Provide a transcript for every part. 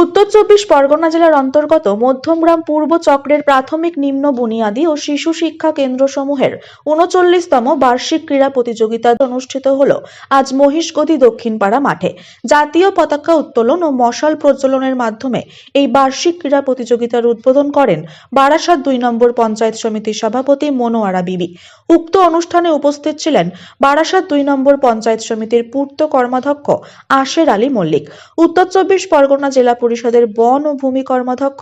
উত্তর চব্বিশ পরগনা জেলার অন্তর্গত মধ্যমগ্রাম পূর্ব চক্রের প্রাথমিক নিম্ন বুনিয়াদী ও শিশু শিক্ষা কেন্দ্রসমূহের উনচল্লিশতম বার্ষিক ক্রীড়া প্রতিযোগিতা অনুষ্ঠিত হল। আজ মহিষগদি দক্ষিণপাড়া মাঠে। জাতীয় পতাকা উত্তোলন ও মশাল প্রজ্বলনের মাধ্যমে এই বার্ষিক ক্রীড়া প্রতিযোগিতার উদ্বোধন করেন বারাসাত দুই নম্বর পঞ্চায়েত সমিতির সভাপতি মনোয়ারা বিবি। উক্ত অনুষ্ঠানে উপস্থিত ছিলেন বারাসাত দুই নম্বর পঞ্চায়েত সমিতির পূর্ত কর্মাধ্যক্ষ আশের আলী মল্লিক। উত্তর চব্বিশ পরগনা জেলা পরিষদের বন ও ভূমি কর্মাধ্যক্ষ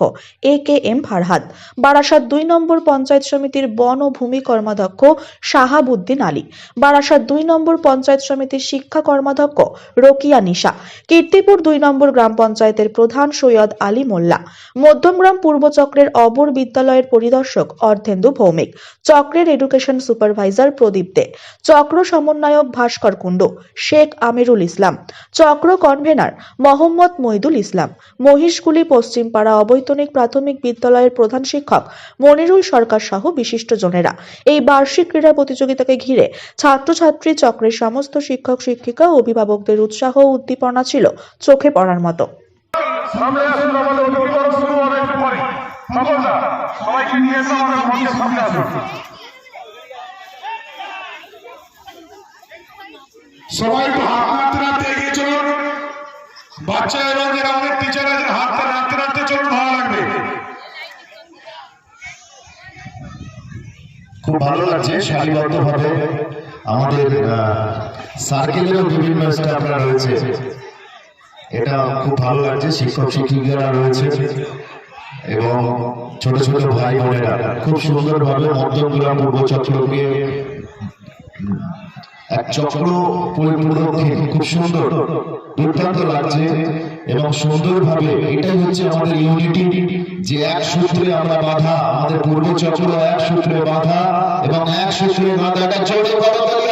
A K M Farhad. Barasat দুই নম্বর পঞ্চায়েত সমিতির বন ও ভূমি কর্মাধ্যক্ষ শাহাবুদ্দিন আলী। বারাসাত দুই নম্বর পঞ্চায়েত সমিতির শিক্ষা কর্মাধ্যক্ষ রোকিয়া নিশা। কীর্তিপুর দুই নম্বর গ্রাম পঞ্চায়েতের প্রধান সৈয়দ আলী মোল্লা। মধ্যমগ্রাম পূর্ব চক্রের অবর বিদ্যালয়ের পরিদর্শক অর্ধেন্দু ভৌমিক। চক্রের এডুকেশন সুপারভাইজার প্রদীপ দে। চক্র সমন্বয়ক ভাস্কর কুণ্ডু। শেখ আমিরুল ইসলাম। চক্র কনভেনার মোহাম্মদ মইদুল ইসলাম। মহিষকুলি পশ্চিমপাড়া অবৈতনিক প্রাথমিক বিদ্যালয়ের প্রধান শিক্ষক মনিরুল সরকার সহ বিশিষ্টজনেরা। এই বার্ষিক ক্রীড়া প্রতিযোগিতাকে ঘিরে ছাত্রছাত্রী চক্রের সমস্ত শিক্ষক, শিক্ষিকা ও অভিভাবকদের উৎসাহ ও উদ্দীপনা ছিল চোখে পড়ার মতো। সবাই একটু হাত নাড়তে নাড়তে এগিয়ে চলুন বাচ্চা এবং যারা অনেক টিচার আছে হাতটা নাড়তে নাড়তে চলুন, ভালো লাগবে। খুব ভালো লাগছে সারিবদ্ধভাবে আমাদের সার্কেলেও বিভিন্ন স্টাফরা রয়েছে। এটা খুব ভালো লাগছে, শিক্ষক, শিক্ষিকারা রয়েছে এবং ছোট ছোট ভাই বোনেরা। খুব সুন্দরভাবে মধ্যমগ্রাম পূর্ব চক্রকে এক চক্র পরিপূরককে খুব সুন্দর। দুর্দান্ত লাগছে এবং সুন্দরভাবে এটাই হচ্ছে আমাদের ইউনিটি যে এক সূত্রে আমরা বাধা, আমাদের পূর্ব চক্র এক সূত্রে বাধা এবং এক সূত্রে বাধা এটা জোরে করতালি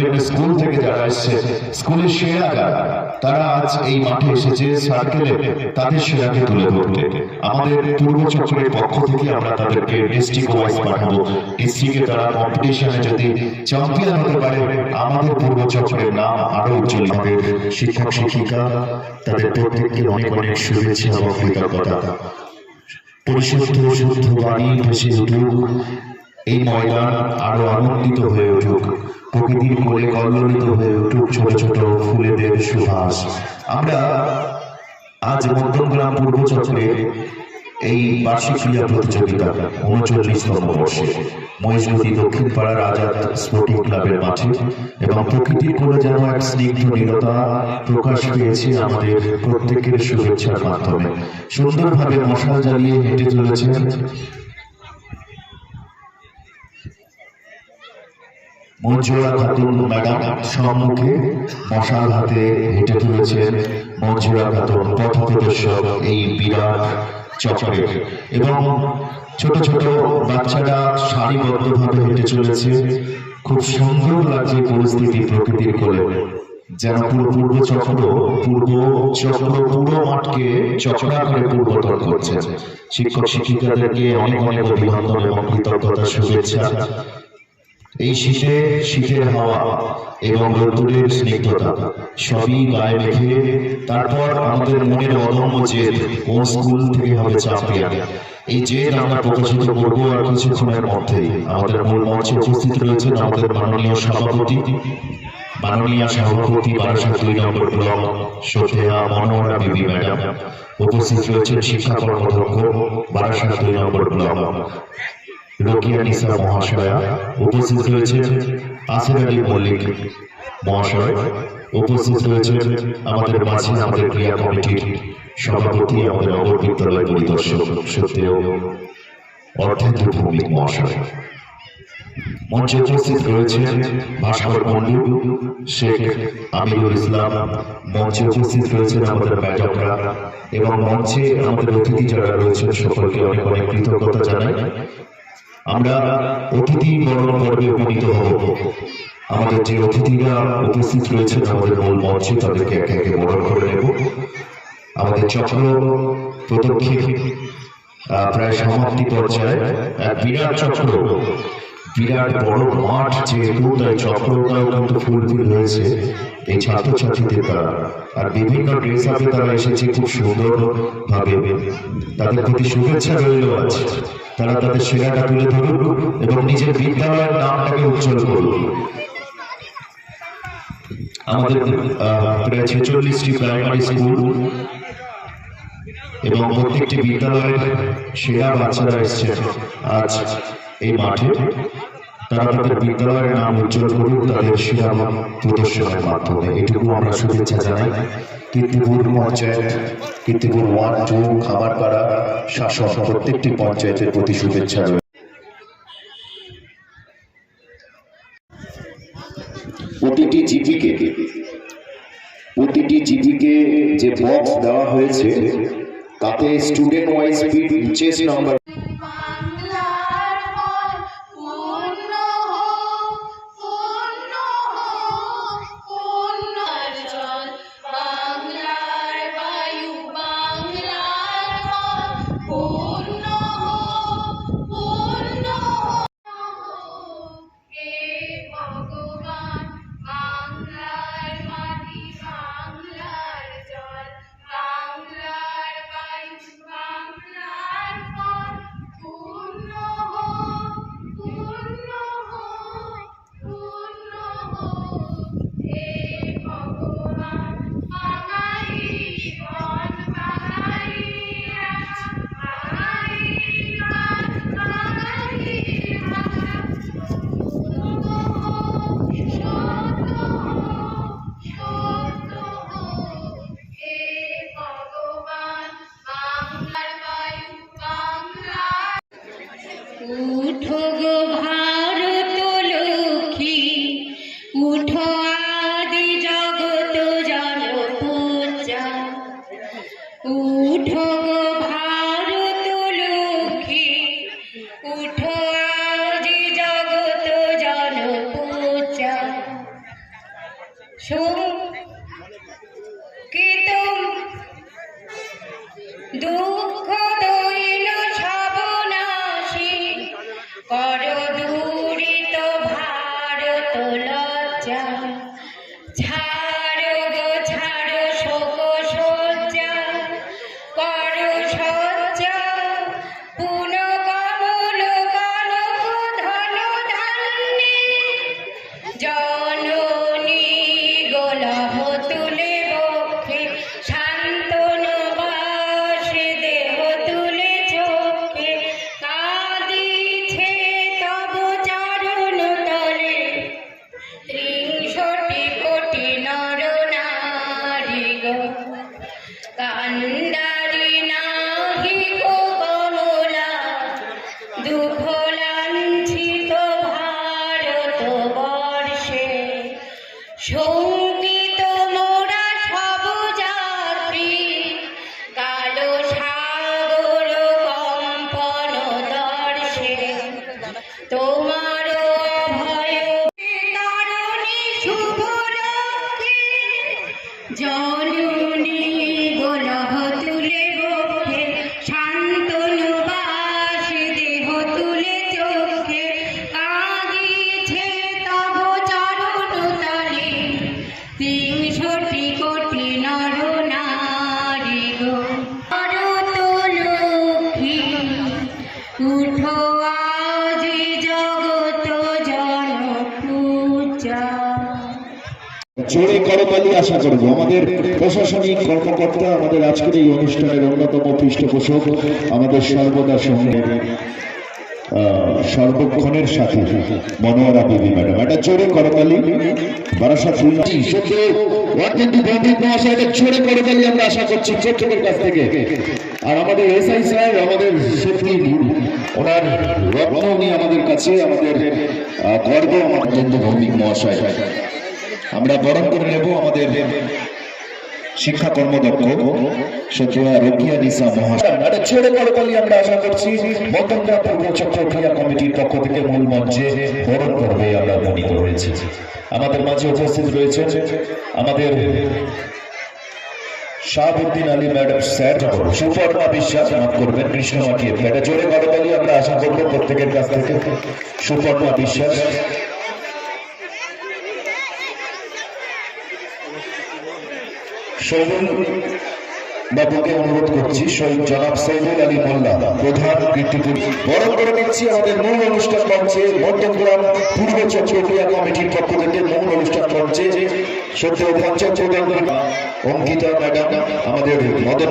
বিভিন্ন স্কুল থেকে যারা এসছে স্কুলের সেরারা তারা আজ এই মাঠে এসেছে সার্কেলে তাদের সেরাকে তুলে ধরতে আমাদের পূর্ব চক্রের পক্ষ থেকে আমরা তাদেরকে ডিস্ট্রিক্ট ওয়াইজ পাঠাবো। ডিস্ট্রিক্টে তারা কম্পিটিশনে যদি চ্যাম্পিয়ন হতে পারে, আমাদের পূর্ব চক্রের নাম আরও উজ্জ্বল হবে। শিক্ষক, শিক্ষিকা, তাদের প্রত্যেককে অনেক অনেক শুভেচ্ছা এবং কৃতজ্ঞতা। পরিশুদ্ধ, শুদ্ধ বাণী ভেসে উঠুক এই ময়দান আরও আনন্দিত হয়ে উঠুক। প্রকৃতির কোলে কল্লিত হয়ে উঠুক ছোট ছোট ফুলেদের সুভাষ আমরা আজ মধ্যমগ্রাম পূর্ব চক্রে এই বার্ষিক ক্রীড়া প্রতিযোগিতা উনচল্লিশতম বর্ষে। মহেশমতি দক্ষিণ পাড়ার আজাদ স্পোর্টিং ক্লাবের মাঠে এবং প্রকৃতির কোলে যেন এক স্নিগ্ধ নীলতা প্রকাশ পেয়েছে আমাদের প্রত্যেকের শুভেচ্ছার মাধ্যমে। সুন্দরভাবে মশাল জ্বালিয়ে হেঁটে চলেছেন মঞ্জুরা খাতুন ম্যাডাম সম্মুখে মশাল হাতে হেঁটে চলেছেন মঞ্জুরা খাতুন পথ প্রদর্শক এই বিরাট চক্রে এবং ছোট ছোট বাচ্চারা সারিবদ্ধভাবে হেঁটে চলেছে। খুব সুন্দর লাগছে পরিস্থিতি প্রকৃতির কোলে। যেন পুরো পূর্ব চক্র পূর্ব চক্র পুরো মাঠকে চক্রাকারে পূর্বতর করছে। শিক্ষক শিক্ষিকাদেরকে অনেক অনেক অভিনন্দন এবং কৃতজ্ঞতা শুভেচ্ছা। এই শীতে শীতের হাওয়া এবং রোদ্দুরের স্নিগ্ধতা, সবই গায়ে মেখে তারপর আমাদের মনের অদম্য জেদ কোন স্কুল থেকে হবে চ্যাম্পিয়ন এই জেদ আমরা প্রকাশিত করব আর কিছুক্ষণের মধ্যেই। আমাদের মূল মঞ্চে উপস্থিত রয়েছেন আমাদের মাননীয় সভাপতি মাননীয় সভাপতি বারাসাত দুই নম্বর ব্লক, শ্রদ্ধেয়া মনোহরা বিবি ম্যাডাম। উপস্থিত রয়েছেন শিক্ষা কর্মধ্যক্ষ বারাসাত দুই নম্বর ব্লক। রোকিয়া নিসা মহাশয়া, উপস্থিত রয়েছেন আসির আলী মল্লিক। মহাশয়, উপস্থিত রয়েছেন আমাদের মাঝে, আমাদের ক্রিয়া কমিটির সভাপতি, আমাদের নগর বিদ্যালয় পরিদর্শক সত্যেও অর্থেন্দ্র ভৌমিক মহাশয়। মঞ্চে উপস্থিত রয়েছেন ভাস্কর মন্ডল শেখ আমিরুল ইসলাম। মঞ্চে উপস্থিত রয়েছেন আমাদের ম্যাডামরা এবং মঞ্চে আমাদের অতিথি যারা রয়েছেন, সকলকে অনেক অনেক কৃতজ্ঞতা জানাই। আমরা অতিথি বরণ পর্বে উপনীত হব। আমাদের যে অতিথিরা উপস্থিত রয়েছেন আমাদের মূল মঞ্চে তাদেরকে একে একে বরণ করে নেব। আমাদের চক্র প্রদক্ষিণ প্রায় সমাপ্তি পর্যায়ে এক বিরাট চক্র, বিরাট বড় মাঠ যেহেতু তাই চক্রটাও কিন্তু ফুলফিল হয়েছে। এই ছাত্রছাত্রীদের দ্বারা আর বিভিন্ন ড্রেস আপে তারা এসেছে খুব সুন্দর ভাবে তাদের প্রতি শুভেচ্ছা রইল আছে তারা তাদের সেরাটা তুলে ধরুক এবং নিজের বিদ্যালয়ের নামটাকে উজ্জ্বল করুক আমাদের প্রায় ছেচল্লিশটি প্রাইমারি স্কুল এবং প্রত্যেকটি বিদ্যালয়ের সেরা বাচ্চারা এসছে আজ এই মাঠে তারা তাদের বিদ্যালয়ের নাম উজ্জ্বল করুক তাদের সেরা প্রদর্শনের মাধ্যমে। এটুকু আমরা শুভেচ্ছা জানাই। কীর্তিপুর পঞ্চায়েত, কীর্তিপুর ওয়ান টু খামারপাড়া শাসন প্রত্যেকটি পঞ্চায়েতের প্রতি শুভেচ্ছা রয়েছে প্রতিটি জিপিকে প্রতিটি জিপিকে যে বক্স দেওয়া হয়েছে, তাতে student wise speed chess number 都吗？আশা করব। আমাদের প্রশাসনিক কর্মকর্তা আমাদের আজকের এই অনুষ্ঠানের অন্যতম পৃষ্ঠপোষক আমাদের সর্বদা সঙ্গে সর্বক্ষণের সাথে মনোয়ারা বিবি ম্যাডাম। এটা জোরে করতালি, বারাসাত জোরে আমাদের কাছে, আমাদের গর্ব আমার ভৌমিক মহাশয়। আমরা বরণ করে নেব আমাদের শিক্ষা কর্মদক্ষ সচিবা আমরা আশা করছি কমিটির আমরা আমাদের মাঝে উপস্থিত রয়েছে আমাদের শাহাবুদ্দিন আলী ম্যাডাম স্যার, সুপর্ণা বিশ্বাস, মাফ করবেন কৃষ্ণমাটি এটা জোরে করতালি আমরা আশা করব প্রত্যেকের কাছ থেকে। সুপর্ণা বিশ্বাস শহীদুল বাবুকে অনুরোধ করছি শহীদ জনাব সৈদুল আলী মোল্লা, প্রধান কীর্তিপুর। বরণ করে দিচ্ছি আমাদের মূল অনুষ্ঠান মঞ্চে মধ্যগ্রাম পূর্ব চক্রক্রিয়া কমিটির পক্ষ থেকে মূল অনুষ্ঠান মঞ্চে সত্য পঞ্চায়েত অঙ্কিতা ম্যাডাম, আমাদের মদন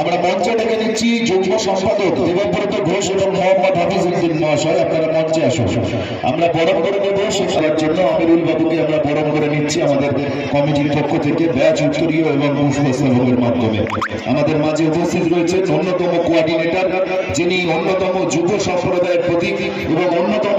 আমরা মঞ্চে ডেকে নিচ্ছি যুগ্ম সম্পাদক দেবব্রত ঘোষ এবং মোহাম্মদ হাফিজ উদ্দিন মহাশয়। আপনারা মঞ্চে আসুন। আমরা বরণ করে নেব শেষার জন্য আমিরুল বাবুকে আমরা বরণ করে নিচ্ছি আমাদের কমিটির পক্ষ থেকে ব্যাচ উত্তরীয় এবং পুষ্পস্তবকের মাধ্যমে। আমাদের মাঝে উপস্থিত রয়েছেন অন্যতম কোয়ার্ডিনেটর যিনি অন্যতম যুব সম্প্রদায়ের প্রতীক এবং অন্যতম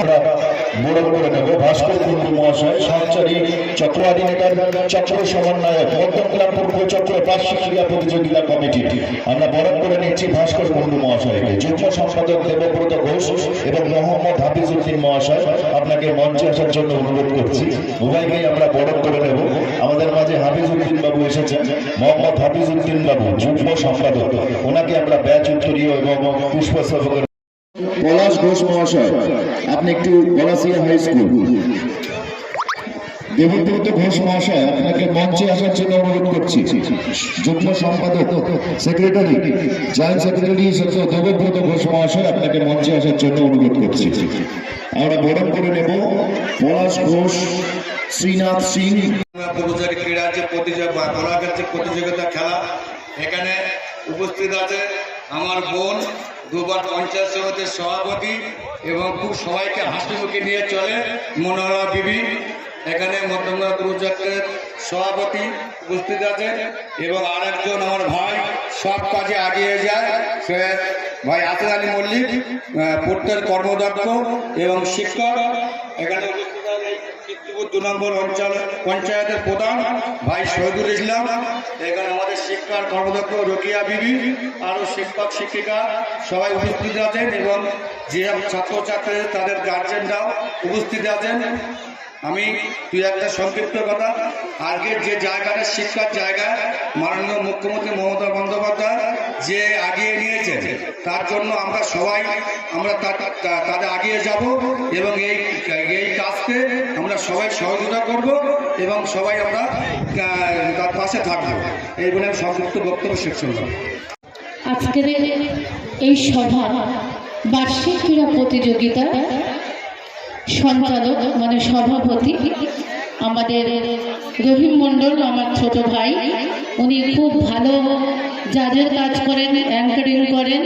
সম্পাদক দেবব্রত ঘোষ এবং মোহাম্মদ হাফিজউদ্দিন মহাশয় আপনাকে মঞ্চে আসার জন্য অনুরোধ করছি। উভয়কেই আমরা বরণ করে নেব। আমাদের মাঝে হাফিজউদ্দিন বাবু এসেছেন। মোহাম্মদ হাফিজউদ্দিন বাবু, যুগ্ম সম্পাদক। ওনাকে আমরা ব্যাচ উত্তরীয় এবং পুষ্পস্তবকের পলাশ ঘোষ মহাশয়, আপনি একটু গলাসিয়া হাই স্কুল দেবব্রত ঘোষ মহাশয়, আপনাকে মঞ্চে আসার জন্য অনুরোধ করছি। যুগ্ম সম্পাদক সেক্রেটারি জয়েন্ট সেক্রেটারি সত্য দেবব্রত ঘোষ মহাশয়, আপনাকে মঞ্চে আসার জন্য অনুরোধ করছি। আমরা বরণ করে নেব পলাশ ঘোষ, শ্রীনাথ সিং। পুরুষের ক্রীড়ার যে প্রতিযোগিতা গোলাপের যে প্রতিযোগিতা খেলা। এখানে উপস্থিত আছে আমার বোন দুবার পঞ্চায়েত সমিতির সভাপতি এবং খুব সবাইকে হাসি মুখে নিয়ে চলে মনোহরা বিবি, এখানে মধ্যমা পুরুষের সভাপতি উপস্থিত আছে এবং আরেকজন আমার ভাই, সব কাজে এগিয়ে যায়। সে ভাই আসির আলী মল্লিক পূর্তের কর্মদক্ষ এবং শিক্ষক। এখানে নম্বর অঞ্চল পঞ্চায়েতের প্রধান ভাই শহীদুল ইসলাম, এখানে আমাদের শিক্ষার কর্মদক্ষ রোকিয়া বিবি আরও শিক্ষক, শিক্ষিকা সবাই উপস্থিত আছেন এবং যে ছাত্রছাত্রীদের তাদের গার্জেনরাও উপস্থিত আছেন। আমি তুই একটা সংক্ষিপ্ত কথা আজকের যে জায়গাটা শিক্ষার জায়গা, মাননীয় মুখ্যমন্ত্রী মমতা বন্দ্যোপাধ্যায় যে আগিয়ে নিয়েছে তার জন্য আমরা সবাই, আমরা তাদের আগিয়ে যাব এবং এই এই কাজকে আমরা সবাই সহযোগিতা করব এবং সবাই আমরা তার পাশে থাকব। এই বলে আমি সংক্ষিপ্ত বক্তব্য শেষ করলাম। আজকের এই সভা বার্ষিক ক্রীড়া প্রতিযোগিতা সঞ্চালক মানে সভাপতি আমাদের রহিম মণ্ডল, আমার ছোট ভাই। উনি খুব ভালো জাজের কাজ করেন অ্যাঙ্কারিং করেন।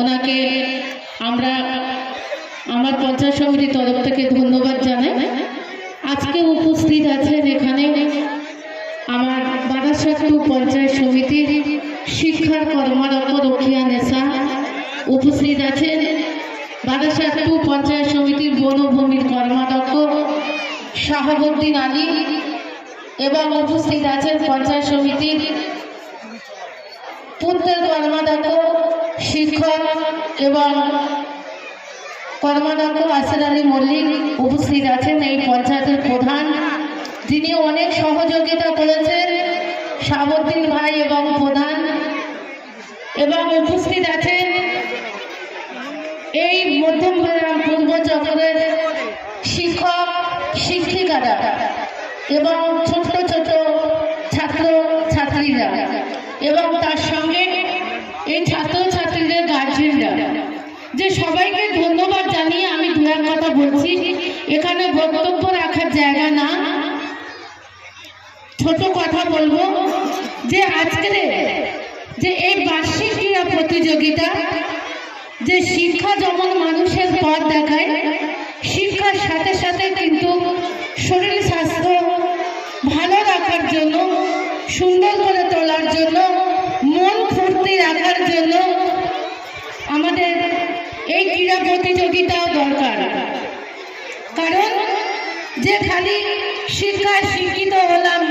ওনাকে আমরা আমার পঞ্চায়েত সমিতির তরফ থেকে ধন্যবাদ জানাই। আজকে উপস্থিত আছেন এখানে আমার বারাসাত টু পঞ্চায়েত সমিতির শিক্ষার কর্মরত রক্ষিয়া নেশা। উপস্থিত আছেন বারাসাত টু পঞ্চায়েত বনভূমির কর্মরত শাহাবুদ্দিন আলী এবং উপস্থিত আছেন পঞ্চায়েত সমিতির পূর্বের কর্মরত শিক্ষক এবং কর্মদক্ষ আসির আলী মল্লিক উপস্থিত আছেন এই পঞ্চায়েতের প্রধান। তিনি অনেক সহযোগিতা করেছেন সাবদ্দিন ভাই এবং প্রধান এবং উপস্থিত আছেন এই মধ্যমগ্রাম পূর্ব চক্রের শিক্ষক, শিক্ষিকারা এবং ছোট ছোট ছাত্র ছাত্রীরা এবং তার সঙ্গে এই ছাত্র ছাত্রীদের গার্জেনরা যে সবাইকে ধন্যবাদ জানিয়ে আমি দু কথা বলছি, এখানে বক্তব্য রাখার জায়গা না। ছোট কথা বলব যে আজকের যে এই বার্ষিক ক্রীড়া প্রতিযোগিতা যে শিক্ষা যেমন মানুষের পথ দেখায়, শিক্ষার সাথে সাথে কিন্তু শরীর স্বাস্থ্য ভালো রাখার জন্য, সুন্দর করে তোলার জন্য, মন ফুর্তি রাখার জন্য আমাদের এই ক্রীড়া প্রতিযোগিতাও দরকার। কারণ যে খালি শিক্ষায় শিক্ষিত হলাম,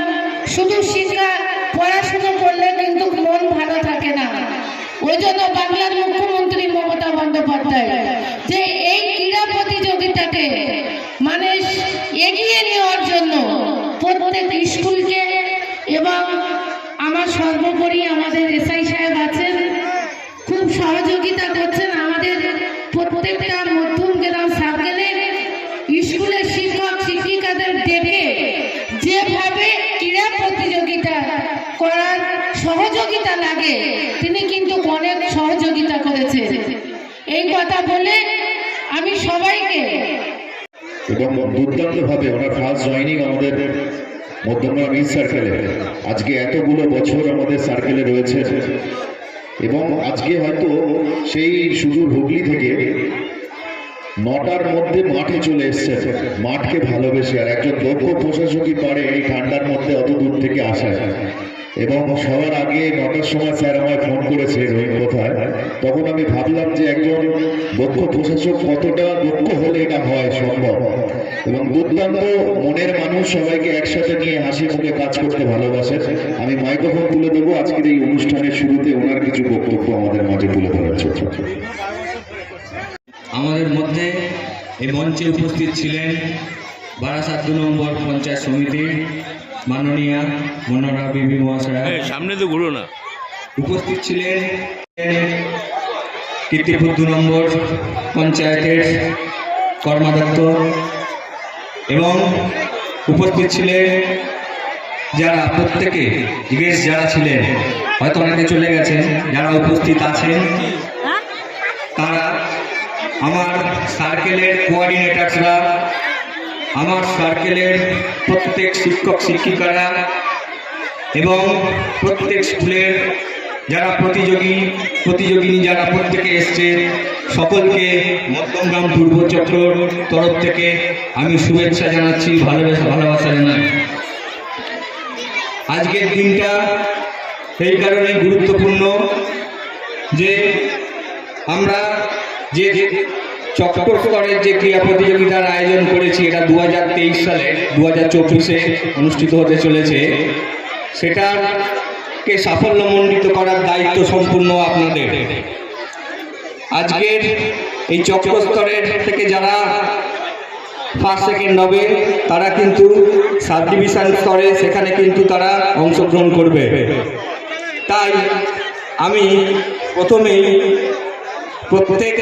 শুধু শিক্ষা, পড়াশুনো করলে কিন্তু মন ভালো থাকে না। ওই জন্য বাংলার মুখ্যমন্ত্রী মমতা বন্দ্যোপাধ্যায়, যে এই ক্রীড়া প্রতিযোগিতাকে মানে এগিয়ে নেওয়ার জন্য প্রত্যেক স্কুলকে এবং আমার সর্বোপরি আমাদের এসআই সাহেব আছেন, খুব সহযোগিতা করছেন আমাদের প্রত্যেকটা মধ্যম গ্রাম সার্কেলে স্কুলের শিক্ষক, শিক্ষিকাদের ডেকে সহযোগিতা লাগে, তিনি কিন্তু অনেক সহযোগিতা করেছে এই কথা বলে আমি সবাইকে এবং দুর্দান্ত ভাবে ওনার ফার্স্ট জয়নিং আমাদের মধ্যমগ্রাম ইস্ট সার্কেলে আজকে এতগুলো বছর আমাদের সার্কেলে রয়েছে। এবং আজকে হয়তো সেই সুদূর হুগলি থেকে নটার মধ্যে মাঠে চলে এসছে। মাঠকে ভালোবেসে আর একজন দক্ষ প্রশাসকই পারে এই ঠান্ডার মধ্যে অত দূর থেকে আসা। এবং সবার আগে নটার সময় স্যার আমায় ফোন করেছে রহিম কোথায়, তখন আমি ভাবলাম যে একজন দক্ষ প্রশাসক কতটা দক্ষ হলে এটা হয় সম্ভব। এবং দুর্দান্ত মনের মানুষ সবাইকে একসাথে নিয়ে হাসি মুখে কাজ করতে ভালোবাসে। আমি মাইক্রোফোন তুলে দেবো, আজকের এই অনুষ্ঠানের শুরুতে ওনার কিছু বক্তব্য আমাদের মাঝে তুলে ধরার জন্য আমাদের মধ্যে এই মঞ্চে উপস্থিত ছিলেন বারাসাত দু নম্বর পঞ্চায়েত সমিতির মাননীয়া মনোরা বিবি মহাশয়া সামনে তো ঘুরো না। উপস্থিত ছিলেন কীর্তিপুর দু নম্বর পঞ্চায়েতের কর্মাধ্যক্ষ এবং উপস্থিত ছিলেন যারা প্রত্যেকে জিজ্ঞেস যারা ছিলেন হয়তো অনেকে চলে গেছেন যারা উপস্থিত আছেন তারা আমার সার্কেলের কোঅর্ডিনেটার্সরা আমার সার্কেলের প্রত্যেক শিক্ষক, শিক্ষিকারা এবং প্রত্যেক স্কুলের যারা প্রতিযোগী, প্রতিযোগিনী যারা প্রত্যেকে এসছে, সকলকে মধ্যমগ্রাম পূর্বচক্রর তরফ থেকে আমি শুভেচ্ছা জানাচ্ছি, ভালোবাসা ভালোবাসা জানাই। আজকের দিনটা এই কারণে গুরুত্বপূর্ণ যে আমরা যে স্তরের যে ক্রীড়া প্রতিযোগিতার আয়োজন করেছি, এটা দু সালে দু হাজার অনুষ্ঠিত হতে চলেছে। সেটাকে সাফল্যমণ্ডিত করার দায়িত্ব সম্পূর্ণ আপনাদের। আজকের এই চক্র স্তরের থেকে যারা ফার্স্ট সেকেন্ড হবে, তারা কিন্তু সাব ডিভিশন স্তরে, সেখানে কিন্তু তারা অংশগ্রহণ করবে। তাই আমি প্রথমেই প্রত্যেক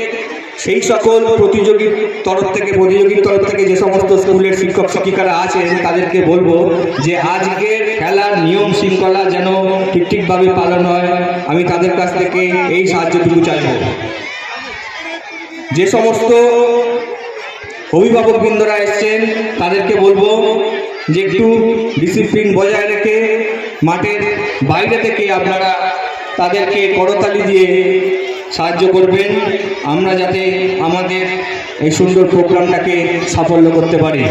সেই সকল প্রতিযোগীর তরফ থেকে, প্রতিযোগীর তরফ থেকে যে সমস্ত স্কুলের শিক্ষক, শিক্ষিকারা আছেন, তাদেরকে বলব যে আজকের খেলার নিয়ম, শৃঙ্খলা যেন ঠিক ঠিকভাবে পালন হয়। আমি তাদের কাছ থেকে এই সাহায্যটুকু চাইব। যে সমস্ত অভিভাবকবৃন্দরা এসছেন, তাদেরকে বলব যে একটু ডিসিপ্লিন বজায় রেখে মাঠের বাইরে থেকে আপনারা তাদেরকে করতালি দিয়ে সাহায্য করবেন। আমরা যাতে আমাদের এই সুন্দর প্রোগ্রামটাকে সাফল্য করতে পারি।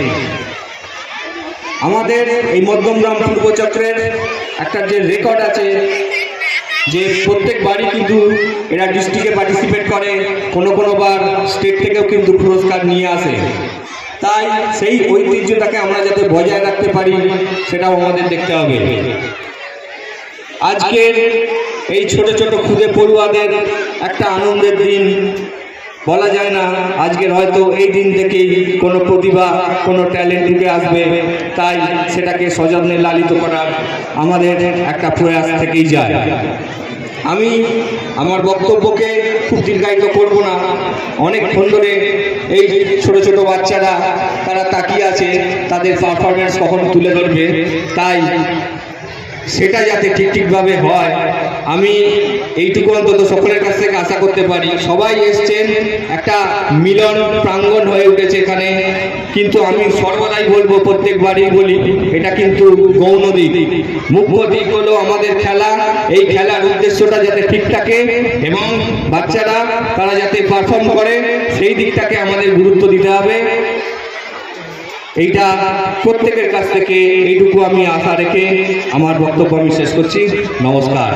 আমাদের এই মধ্যমগ্রাম পূর্বচক্রের একটা যে রেকর্ড আছে, যে প্রত্যেক বাড়ি কিন্তু এরা ডিস্ট্রিক্টে পার্টিসিপেট করে, কোনো কোনো বার স্টেট থেকেও কিন্তু পুরস্কার নিয়ে আসে। তাই সেই ঐতিহ্যটাকে আমরা যাতে বজায় রাখতে পারি, সেটাও আমাদের দেখতে হবে। আজকের এই ছোট ছোট খুদে পড়ুয়াদের একটা আনন্দের দিন। বলা যায় না, আজকের হয়তো এই দিন থেকেই কোনো প্রতিভা, কোনো ট্যালেন্ট উঠে আসবে। তাই সেটাকে সযত্নে লালিত করার আমাদের একটা প্রয়াস থেকেই যায়। আমি আমার বক্তব্যকে খুব দীর্ঘায়িত করব না। অনেকক্ষণ ধরে এই ছোট ছোট বাচ্চারা, তারা তাকিয়ে আছে, তাদের পারফরমেন্স কখন তুলে ধরবে। তাই সেটা যাতে ঠিক ঠিকভাবে হয়, আমি এইটুকু অন্তত সকলের কাছ থেকে আশা করতে পারি। সবাই এসছেন, একটা মিলন প্রাঙ্গণ হয়ে উঠেছে এখানে। কিন্তু আমি সর্বদাই বলব, প্রত্যেকবারই বলি, এটা কিন্তু গৌণ দিক। মুখ্য দিক হলো আমাদের খেলা। এই খেলার উদ্দেশ্যটা যাতে ঠিক থাকে এবং বাচ্চারা তারা যাতে পারফর্ম করে, সেই দিকটাকে আমাদের গুরুত্ব দিতে হবে। এইটা প্রত্যেকের কাছ থেকে এইটুকু আমি আশা রেখে আমার বক্তব্য আমি শেষ করছি। নমস্কার।